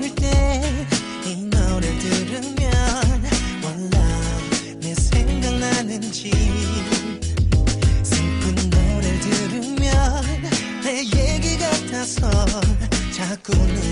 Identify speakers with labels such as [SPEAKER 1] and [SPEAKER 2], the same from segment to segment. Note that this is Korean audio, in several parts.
[SPEAKER 1] 때 이 노래 들으면 One 내 생각나는지. 슬픈 노래 들으면 내 얘기 같아서 자꾸 눈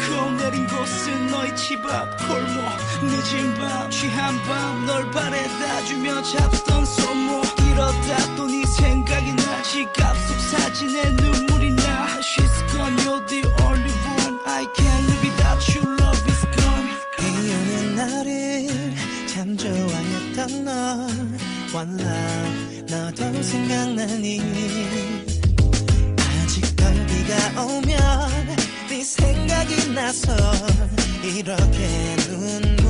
[SPEAKER 1] 무심코 내린 곳은 너의 집 앞 골목. 늦은 밤 취한 밤널 바래다 주며 잡던 손목. 이러다 또 네 생각이 나. 지갑 속 사진에 눈물이 나. She's gone you're the only one. I can't live without you love is gone. 이연의 나를 참 좋아했던 너 One love 너도 생각나니. 아직도 비가 오면 나서 이렇게 눈물